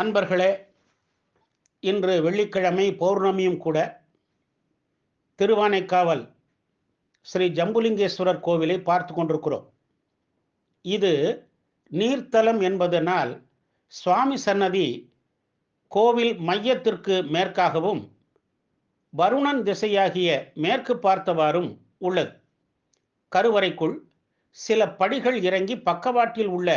அன்பர்களே இன்று வெள்ளிக்கிழமை பௌர்ணமியும் கூட திருவானைக்காவல் ஸ்ரீ ஜம்புலிங்கேஸ்வரர் கோவிலை பார்த்து கொண்டிருக்கிறோம். இது நீர்த்தலம் என்பதனால் சுவாமி சன்னதி கோவில் மையத்திற்கு மேற்காகவும் வருணன் திசையாகிய மேற்கு பார்த்தவாறும் உள்ளது. கருவறைக்குள் சில படிகள் இறங்கி பக்கவாட்டில் உள்ள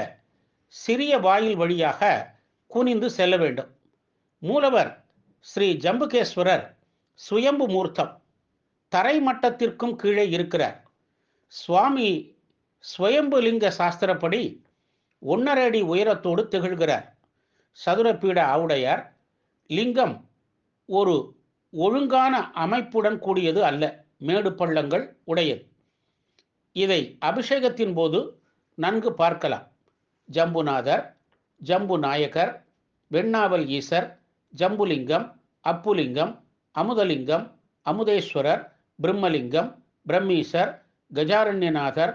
சிறிய வாயில் வழியாக குனிந்து செல்ல வேண்டும். மூலவர் ஸ்ரீ ஜம்புகேஸ்வரர் சுயம்பு மூர்த்தம் தரை மட்டத்திற்கும் கீழே இருக்கிறார். சுவாமி ஸ்வயம்புலிங்க சாஸ்திரப்படி ஒன்னரை அடி உயரத்தோடு திகழ்கிறார். சதுரப்பீட ஆவுடையார். லிங்கம் ஒரு ஒழுங்கான அமைப்புடன் கூடியது அல்ல மேடு பள்ளங்கள் உடையது. இதை அபிஷேகத்தின் போது நன்கு பார்க்கலாம். ஜம்புநாதர் ஜம்பு நாயகர் வெண்ணாவல் ஈசர் ஜம்புலிங்கம் அப்புலிங்கம் அமுதலிங்கம் அமுதேஸ்வரர் பிரம்மலிங்கம் பிரம்மீசர் கஜாரண்யநாதர்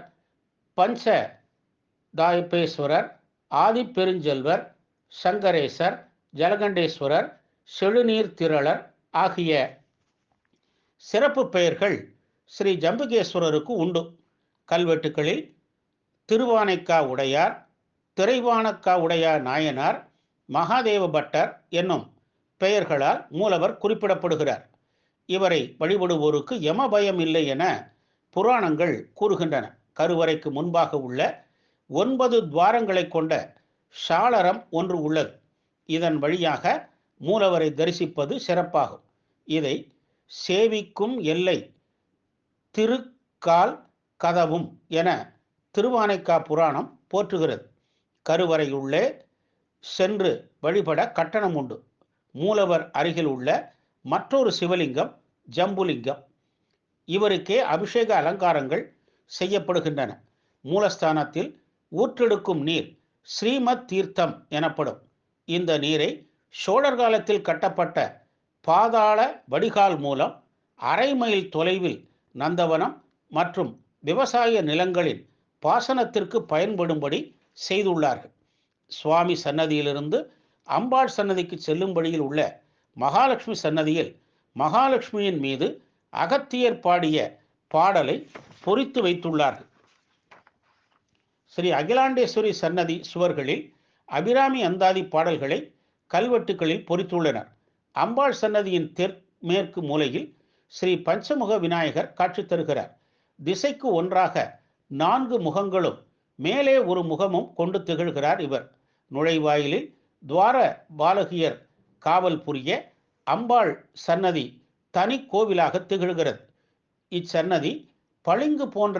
பஞ்ச தாயப்பேஸ்வரர் ஆதிப்பெருஞ்செல்வர் சங்கரேசர் ஜலகண்டேஸ்வரர் செழுநீர் திரளர் ஆகிய சிறப்பு பெயர்கள் ஸ்ரீ ஜம்புகேஸ்வரருக்கு உண்டு. கல்வெட்டுக்களில் திருவானைக்கா உடையார் திரைவானக்கா உடையார் நாயனார் மகாதேவ பட்டர் என்னும் பெயர்களால் மூலவர் குறிப்பிடப்படுகிறார். இவரை வழிபடுவோருக்கு யம பயம் இல்லை என புராணங்கள் கூறுகின்றன. கருவறைக்கு முன்பாக உள்ள ஒன்பது துவாரங்களை கொண்ட சாளரம் ஒன்று உள்ளது. இதன் வழியாக மூலவரை தரிசிப்பது சிறப்பாகும். இதை சேவிக்கும் எல்லை திருக்கால் கதவும் என திருவானைக்கா புராணம் போற்றுகிறது. கருவறையுள்ளே சென்று வழிபட கட்டணம் உண்டு. மூலவர் அருகில் உள்ள மற்றொரு சிவலிங்கம் ஜம்புலிங்கம். இவருக்கே அபிஷேக அலங்காரங்கள் செய்யப்படுகின்றன. மூலஸ்தானத்தில் ஊற்றெடுக்கும் நீர் ஸ்ரீமத் தீர்த்தம் எனப்படும். இந்த நீரை சோழர் காலத்தில் கட்டப்பட்ட பாதாள வடிகால் மூலம் அரை மைல் தொலைவில் நந்தவனம் மற்றும் விவசாய நிலங்களின் பாசனத்திற்கு பயன்படும்படி செய்துள்ளார்கள். சுவாமி சன்னதியிலிருந்து அம்பாள் சன்னதிக்கு செல்லும்படியில் உள்ள மகாலட்சுமி சன்னதியில் மகாலட்சுமியின் மீது அகத்தியர் பாடிய பாடலை பொறித்து வைத்துள்ளார்கள். ஸ்ரீ அகிலாண்டேஸ்வரி சன்னதி சுவர்களில் அபிராமி அந்தாதி பாடல்களை கல்வெட்டுகளில் பொறித்துள்ளனர். அம்பாள் சன்னதியின் தெற்மேற்கு மூலையில் ஸ்ரீ பஞ்சமுக விநாயகர் காட்சி தருகிறார். திசைக்கு ஒன்றாக நான்கு முகங்களும் மேலே ஒரு முகமும் கொண்டு திகழ்கிறார் இவர். நுழைவாயிலில் துவார பாலகியர் காவல் புரிய அம்பாள் சன்னதி தனி கோவிலாக திகழ்கிறது. இச்சன்னதி பளிங்கு போன்ற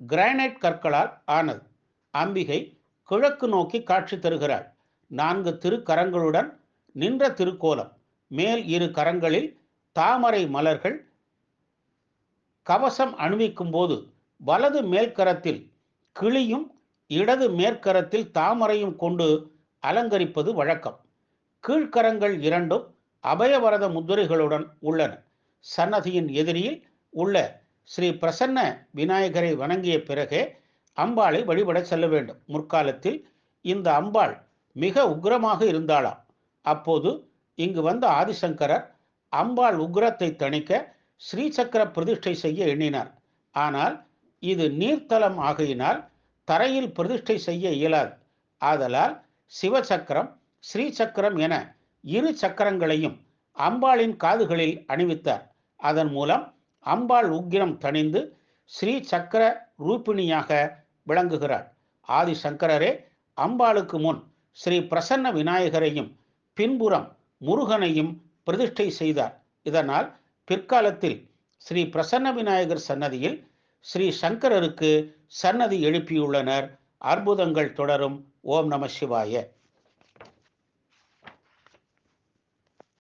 கிரானைட் கற்களால் ஆனது. அம்பிகை கிழக்கு நோக்கி காட்சி தருகிறாள். நான்கு திருக்கரங்களுடன் நின்ற திருக்கோலம். மேல் இரு கரங்களில் தாமரை மலர்கள் கவசம் அணிவிக்கும் போது வலது மேல்கரத்தில் கிளியும் இடது மேற்கரத்தில் தாமரையும் கொண்டு அலங்கரிப்பது வழக்கம். கீழ்கரங்கள் இரண்டும் அபயவரத முத்திரைகளுடன் உள்ளன. சன்னதியின் எதிரியில் உள்ள ஸ்ரீ பிரசன்ன விநாயகரை வணங்கிய பிறகே அம்பாளை வழிபட செல்ல வேண்டும். முற்காலத்தில் இந்த அம்பாள் மிக உக்ரமாக இருந்தாளாம். அப்போது இங்கு வந்த ஆதிசங்கரர் அம்பாள் உக்ரத்தை தணிக்க ஸ்ரீசக்கர பிரதிஷ்டை செய்ய எண்ணினார். ஆனால் இது நீர்த்தலம் ஆகையினால் தரையில் பிரதிஷ்டை செய்ய இயலாது. ஆதலால் சிவசக்கரம் ஸ்ரீசக்கரம் என இரு சக்கரங்களையும் அம்பாளின் காதுகளில் அணிவித்தார். அதன் மூலம் அம்பாள் உக்கிரம் தணிந்து ஸ்ரீ சக்கர ரூபிணியாக விளங்குகிறார் ஆதிசங்கரரே அம்பாளுக்கு முன் ஸ்ரீ பிரசன்ன விநாயகரையும் பின்புறம் முருகனையும் பிரதிஷ்டை செய்தார். இதனால் பிற்காலத்தில் ஸ்ரீ பிரசன்ன விநாயகர் சன்னதியில் ஸ்ரீ சங்கரருக்கு சன்னதி எழுப்பியுள்ளனர். அற்புதங்கள் தொடரும். ஓம் நம சிவாய.